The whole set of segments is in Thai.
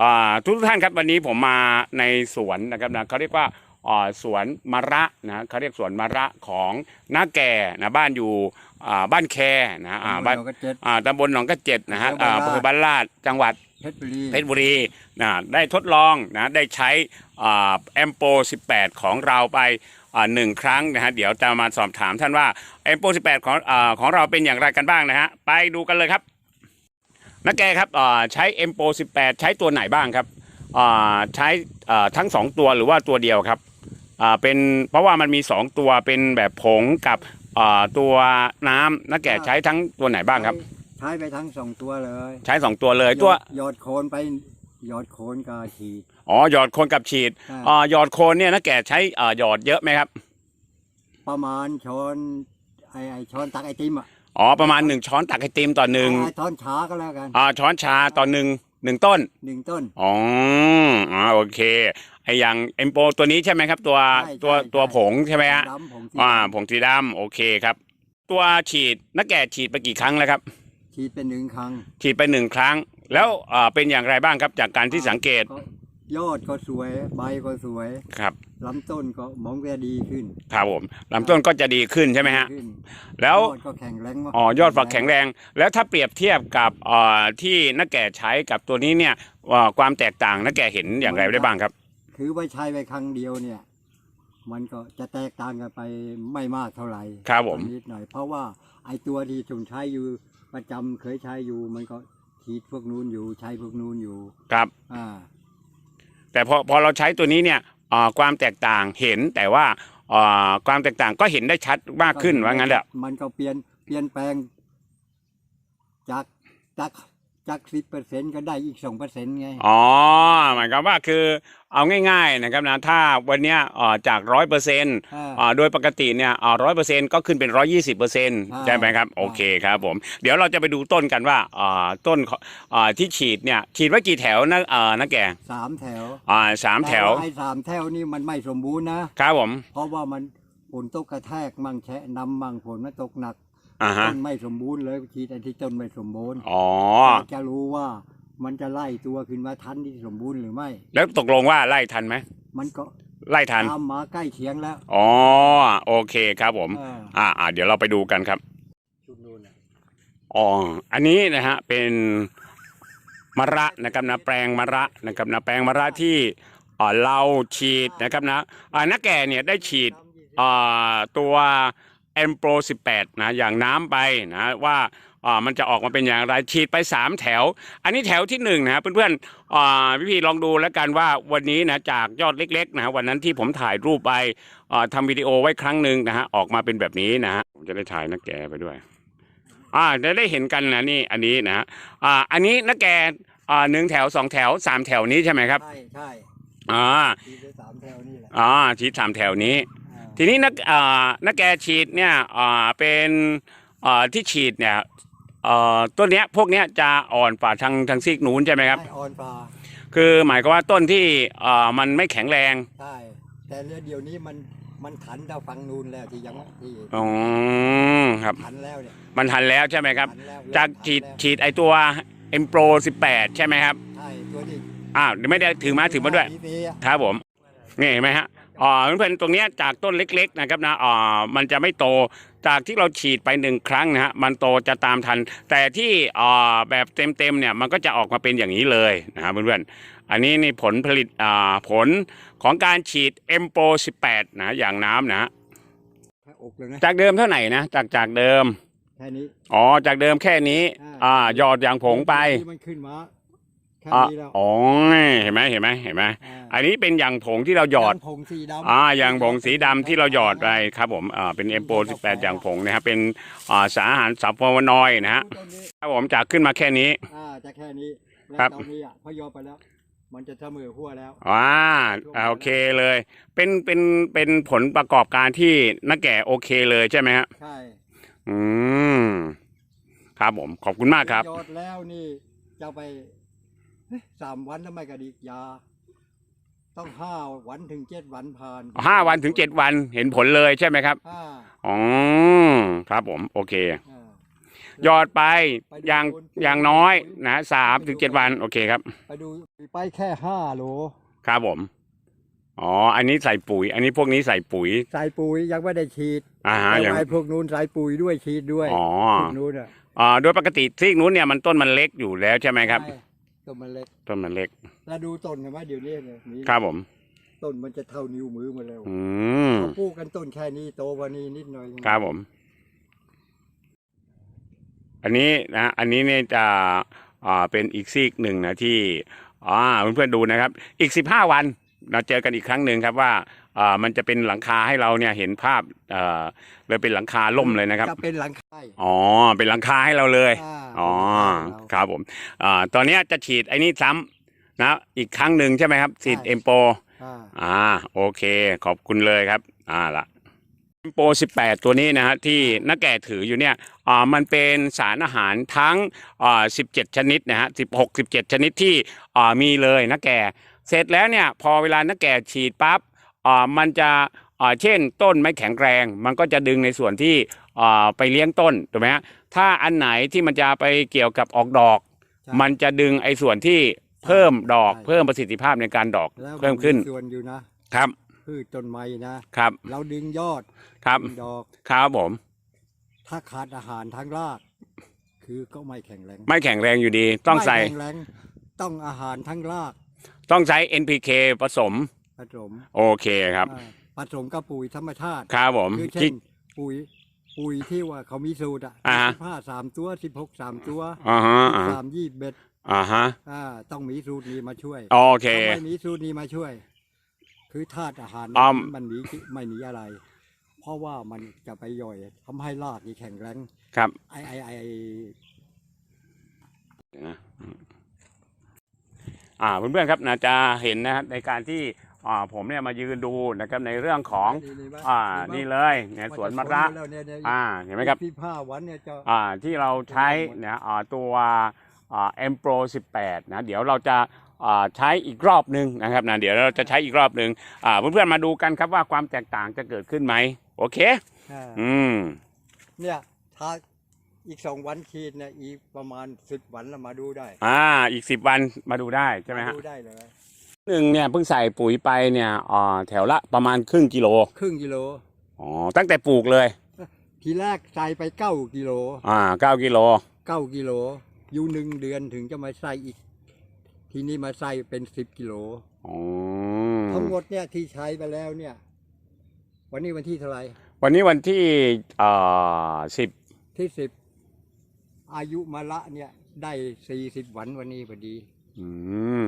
อ่าทุกท่านครับวันนี้ผมมาในสวนนะครับนะเขาเรียกว่าอ่าสวนมะระนะเขาเรียกสวนมะระของน้าแก่นะบ้านอยู่อ่าบ้านแคนะอ่าบ้านเรก็เจ็ดอ่าตำบลหนองกระเจ็ดนะฮะอำอ่าเภออำบ้านลาดเภอบ้านลาดจังหวัดเพชรบุรีเพชรบุรีนะได้ทดลองนะได้ใช้แอมโป 18 ของเราไปอ่าหนึ่งครั้งนะฮะเดี๋ยวจะมาสอบถามท่านว่าแอมโป 18 ของอาของเราเป็นอย่างไรกันบ้างนะฮะไปดูกันเลยครับ นักแกครับอ่าใช้แอมโป18 ใช้ตัวไหนบ้างครับอ่าใช้อ่าทั้ง 2 ตัวหรือว่าตัวเดียวครับอ่าเป็นเพราะว่ามันมี 2 ตัวเป็นแบบผงกับอ่าตัวน้ำนักแกใช้ทั้งตัวไหนบ้างครับ ใช้ไปทั้งสองตัวเลย ใช้ 2 ตัวเลยตัวหยอดโคนไปหยอดโคนกับฉีดอ๋อหยอดโคนกับฉีดอ่าอ่าหยอดโคนเนี่ยนักแกใช้อ่าหยอดเยอะไหมครับ ประมาณช้อนไอไอช้อนตักไอติมอะ อ๋อประมาณหนึ่งช้อนตักไอติมต่อหนึ่งไอช้อนช้าก็แล้วกันอ่าช้อนชาต่อหนึ่งหนึ่งต้นหนึ่งต้น อ๋ออ่าโอเคไออย่างเอ็มโปตัวนี้ใช่ไหมครับ ตัวใช่ตัวใช่ตัวใช่ผงใช่ไหมฮะดำผงสีอ่าผงสีดำโอเคครับ ตัวฉีดนักแก่ฉีดไปกี่ครั้งแล้วครับ ฉีดเป็นหนึ่งครั้งฉีดไปหนึ่งครั้ง แล้วอ่าเป็นอย่างไรบ้างครับจากการที่สังเกต ก็ ยอดก็สวย ใบก็สวยครับลำต้นก็มองจะดีขึ้นครับผมลำต้นก็จะดีขึ้นใช่ไหมฮะขึ้นแล้วยอดก็แข็งแรงมากอ๋อยอดฝักแข็งแรง แล้วถ้าเปรียบเทียบกับอ่าที่นักแก่ใช้กับตัวนี้เนี่ยอ่าความแตกต่างนักแก่เห็นอย่างไรได้บ้างครับ คือไว้ใช้ไปครั้งเดียวเนี่ย มันก็จะแตกต่างกันไปไม่มากเท่าไหร่ครับผม นิดหน่อย เพราะว่าไอตัวที่ผมใช้อยู่ประจำเคยใช้อยู่ มันก็ฉีดพวกนู้นอยู่ใช้พวกนู้นอยู่ ครับ อ่า แต่พอพอเราใช้ตัวนี้เนี่ยความแตกต่างเห็นแต่ว่าอ่าความแตกต่างก็เห็นได้ชัดมากขึ้นว่างั้นแหละมันก็เปลี่ยนเปลี่ยนแปลงจากจาก จากสิบเปอร์เซ็นก็ได้อีกสองเปอร์เซ็นไง อ๋อหมายความว่าคือเอาง่ายๆนะครับนะถ้าวันเนี้ยอ่าจากร้อยเปอร์เซ็นต์อ่าโดยปกติเนี่ยร้อยเปอร์เซ็นต์ก็ขึ้นเป็นร้อยี่สิบเปอร์เซ็นต์อ่าใช่ไหมครับโอเคครับผมเดี๋ยวเราจะไปดูต้นกันว่าอ่าต้นของอ่าที่ฉีดเนี่ยฉีดไว้กี่แถวนะอ่านะแกสามแถวอ่าสามแถวต่าไอ้สามแถวนี่มันไม่สมบูรณ์นะครับผม เพราะว่ามันฝนตกกระแทกมั่งแฉะน้ำมั่งฝนมันตกหนัก อ่าฮะต้นไม่สมบูรณ์เลยฉีดไอ้ที่ต้นไม่สมบูรณ์อ๋อ จะรู้ว่ามันจะไล่ตัวขึ้นมาทันที่สมบูรณ์หรือไม่ แล้วตกลงว่าไล่ทันไหมมันก็ไล่ทันตามมาใกล้เคียงแล้ว อ๋อ โอเคครับผมเอออ่าอ่าเดี๋ยวเราไปดูกันครับชุดนู้นน่ะอ๋ออันนี้นะฮะเป็นมะระนะครับนะแปลงมะระนะครับนะแปลงมะระที่อ่าเราฉีดนะครับนะอ่านักแก่เนี่ยได้ฉีดอ่าตัว เอมโปร18 นะ อย่างน้ำไปนะว่าอ่ามันจะออกมาเป็นอย่างไรฉีดไป 3 แถว อันนี้แถวที่1นะฮะเพื่อนๆอ่าพี่ๆลองดูแล้วกันว่าวันนี้นะจากยอดเล็กๆนะฮะวันนั้นที่ผมถ่ายรูปไปอ่าทำวิดีโอไว้ครั้งหนึ่งนะฮะออกมาเป็นแบบนี้นะฮะผมจะได้ถ่ายนักแก่ไปด้วยอ่าได้ได้เห็นกันนะนี่อันนี้นะฮะอ่าอันนี้นักแกอ่าหนึ่งแถวสองแถวสามแถวนี้ใช่ไหมครับใช่ใช่อ่าฉีดไปสามแถวนี่แหละอ่าฉีดสามแถวนี้อ่า ทีนี้นักอ่านักแกฉีดเนี่ยอ่าเป็นอ่าที่ฉีดเนี่ยเอ่อต้นเนี้ยพวกเนี้ยจะอ่อนฝ่าทางทางซีกนู้นใช่ไหมครับให้ออนปลาคือหมายความว่าต้นที่อ่ามันไม่แข็งแรงใช่แต่เรื่องเดียวนี้มันมันทันดาวฟังนูนแล้วที่ยังที่อ๋อครับทันแล้วเนี่ยมันทันแล้วใช่ไหมครับทันแล้วจากทันฉีดแล้วฉีดไอตัวเอ็มโปร18 ใช่ไหมครับใช่ตัวที่อ่าวไม่ได้ถือมาถือมาด้วยดีๆอะ ครับผม นี่เห็นไหมฮะ อ่าเพื่อนๆตรงเนี้ยจากต้นเล็ก ๆ นะครับนะอ่ามันจะไม่โตจากที่เราฉีดไปหนึ่งครั้งนะฮะมันโตจะตามทัน แต่ที่อ่าแบบเต็มๆเนี่ยมันก็จะออกมาเป็นอย่างนี้เลยนะครับเพื่อนๆอันนี้นี่ผลผลิตอ่าผลของการฉีดเอ็มโป18นะอย่างน้ำนะฮะแค่อกเลยนะจากเดิมเท่าไหร่นะจากจากเดิม แค่นี้ อ๋อจากเดิมแค่นี้อ่าหยอดอย่างผงไป ที่มันขึ้นมา แค่อ่านี้แล้วอ๋อเห็นไหมเห็นไหมเห็นไหมาอันนี้เป็นอย่างผงที่เราหยอดยางผงสีดำอ่าอย่างผงสีดำที่เราหยอดไปครับผมอ่าเป็นเอ็มโป18อย่างผงนะครับเป็นอ่าสารอาหารสับฟลาวานอยด์นะฮะต้นนี้ครับผมจากขึ้นมาแค่นี้ อ่าจะแค่นี้แล้วครับ ตอนนี้อะพอยอไปแล้ว มันจะเสมอหัวแล้ว อ่าอ่าโอเคเลย เป็นเป็นเป็นผลประกอบการที่นักแก่โอเคเลยใช่ไหมฮะใช่อืมครับผมขอบคุณมากครับยอดแล้วนี่จะไปเอ๊ะ สามวันแล้วไม่กระดิกยา ต้องห้าวันถึงเจ็ดวันผ่านห้าวันถึงเจ็ดวันเห็นผลเลยใช่ไหมครับห้าอ๋อครับผม โอเค อ่าหยอดไปไปดูอย่างผลอย่างน้อยนะสามถึงเจ็ดวันโอเคครับ ไปดูไปแค่ห้าโลครับผม อ๋อ อันนี้ใส่ปุ๋ย อันนี้พวกนี้ใส่ปุ๋ย ใส่ปุ๋ยยังไม่ได้ฉีดอ่าฮะแต่อย่างไอ้พวกนู้นใส่ปุ๋ยด้วยฉีดด้วยอ๋อพวกนู้นอะอ่าโดยปกติซีกนู้นเนี่ยมันต้นมันเล็กอยู่แล้วใช่ไหมครับ ใช่ ต้นมันเล็กต้นมันเล็กแล้วดูต้นกันไหมเดี๋ยวนี้เนี่ยนี่ครับผม ต้นมันจะเท่านิ้วมือหมาแล้วอืมเขาปลูกกันต้นแค่นี้โตกว่านี้นิดหน่อยครับผม อันนี้นะ อันนี้เนี่ยจะอ่าเป็นอีกซีกหนึ่งนะที่อ่าเพื่อนๆดูนะครับ อีกสิบห้าวัน เราเจอกันอีกครั้งหนึ่งครับว่าอ่ามันจะเป็นหลังคาให้เราเนี่ยเห็นภาพเอ่อเลยเป็นหลังคาล่มเลยนะครับจะเป็นหลังคาอ๋อเป็นหลังคาให้เราเลยาอ๋อเป็นหลังคคารับผมอ่าตอนเนี้ยจะฉีดไอ้นี่ซ้ำนะอีกครั้งหนึ่งใช่ไหมครับฉีดเอ็มโปอ่าอ่าโอเค ขอบคุณเลยครับ อ่าละโปร18ตัวนี้นะฮะที่น้าแก่ถืออยู่เนี่ยอ่ามันเป็นสารอาหารทั้งอ่า17ชนิดนะฮะ16 17ชนิดที่อ่ามีเลยน้าแก่ เสร็จแล้วเนี่ยพอเวลาน้าแก่ฉีดปั๊บอ่ามันจะอ่าเช่นต้นไม่แข็งแรง มันก็จะดึงในส่วนที่อ่าไปเลี้ยงต้นถูกไหมฮะถ้าอันไหนที่มันจะไปเกี่ยวกับออกดอก ใช่ มันจะดึงไอ้ส่วนที่เพิ่มดอก ใช่ เพิ่มประสิทธิภาพในการดอกแล้วเพิ่มขึ้นส่วนอยู่นะครับพืชต้นไม้นะครับเราดึงยอดครับดึงดอก ครับผม ถ้าขาดอาหารทางราก คือก็ไม่แข็งแรงไม่แข็งแรงอยู่ดีต้องใส่ ไม่แข็งแรงต้องอาหารทั้งราก ต้องใช้ NPK ผสม ผสมโอเคครับอ่าผสมกับปุ๋ยธรรมชาติ ครับผมคือที่เช่นปุ๋ยปุ๋ยที่ว่าเขามีสูตรอะอ่าฮะ สิบห้าสามตัวสิบหกสามตัวอ่าฮะอ่าฮะสามยี่สิบเบ็ดอ่าฮะอ่าต้องมีสูตรนี้มาช่วยโอเค ถ้าไม่มีสูตรนี้มาช่วย คือธาตุอาหารอ้อม มันหนีไม่หนีอะไร เพราะว่ามันจะไปย่อยทำให้รากนี่แข็งแรงครับไอไอไอ อ่าเพื่อนๆครับนะจะเห็นนะในการที่อ่าผมเนี่ยมายืนดูนะครับในเรื่องของนี่ไหมอ่าไหมนี่เลยเนี่ยสวนมะระนจผลอยู่แล้วเนี่ยเนี่ยอ่าเห็นไหมครับที่ผ้าวันเนี่ยจะอ่าที่เราใช้นะอ่าตัวอ่า M Pro 18นะเดี๋ยวเราจะอ่าใช้อีกรอบหนึ่งนะครับนะเดี๋ยวเราจะใช้อีกรอบหนึ่งอ่าเพื่อนๆมาดูกันครับว่าความแตกต่างจะเกิดขึ้นไหมโอเคอ่าอืมเนี่ยถ้า อีกสองวันขีดเนี่ยอีกประมาณสิบวันแล้วมาดูได้อ่า อีกสิบวันมาดูได้ใช่ไหมฮะดูได้เลย หนึ่งเนี่ยเพิ่งใส่ปุ๋ยไปเนี่ยอ่าแถวละประมาณครึ่งกิโลครึ่งกิโล อ๋อตั้งแต่ปลูกเลย ทีแรกใส่ไปเก้ากิโลอ่าเก้ากิโลเก้ากิโล อยู่หนึ่งเดือนถึงจะมาใส่อีก ทีนี้มาใส่เป็นสิบกิโล อ๋อทั้งหมดเนี่ยที่ใช้ไปแล้วเนี่ย วันนี้วันที่เท่าไหร่วันนี้วันที่อ่าสิบที่สิบ อายุมะละเนี่ยได้สี่สิบวันวันนี้พอดี อืม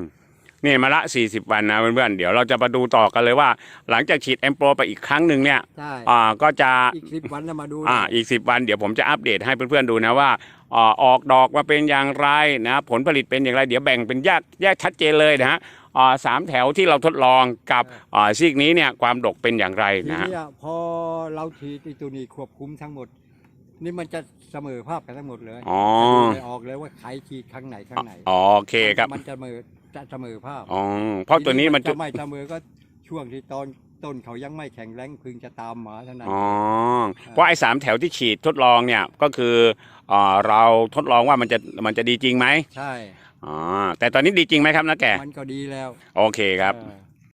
นี่มาละสี่สิบวันนะเพื่อนๆเดี๋ยวเราจะมาดูต่อกันเลยว่า หลังจากฉีดแอมโปรไปอีกครั้งหนึ่งเนี่ยใช่ อ่าก็จะอีกสิบวันแล้วมาดูอ่าอีกสิบวันเดี๋ยวผมจะอัปเดตให้เพื่อนๆดูนะว่าอ่าออกดอกมาเป็นอย่างไรนะผลผลิตเป็นอย่างไร เดี๋ยวแบ่งเป็นแยกแยกชัดเจนเลยนะฮะอ่าสามแถวที่เราทดลองกับอ่าซีกนี้เนี่ยความดกเป็นอย่างไรทีนะฮะ เนี้ยพอเราฉีดไอ้ตัวนี้ควบคุมทั้งหมด นี่มันจะเสมอภาพกันทั้งหมดเลยอ๋อ จะดูไม่ออกเลยว่าใครฉีดข้างไหนข้างไหนโอเคครับมันจะเสมอจะเสมอภาพอ๋อเพราะตัวนี้มันจะจะไม่เสมอก็ช่วงที่ตอนต้นเขายังไม่แข็งแรงพึงจะตามมาเท่านั้น อ๋อเพราะไอ้สามแถวที่ฉีดทดลองเนี่ยก็คืออ่าเราทดลองว่ามันจะมันจะดีจริงไหมใช่ อ๋อแต่ตอนนี้ดีจริงไหมครับนะแกมันก็ดีแล้วโอเคครับ เออ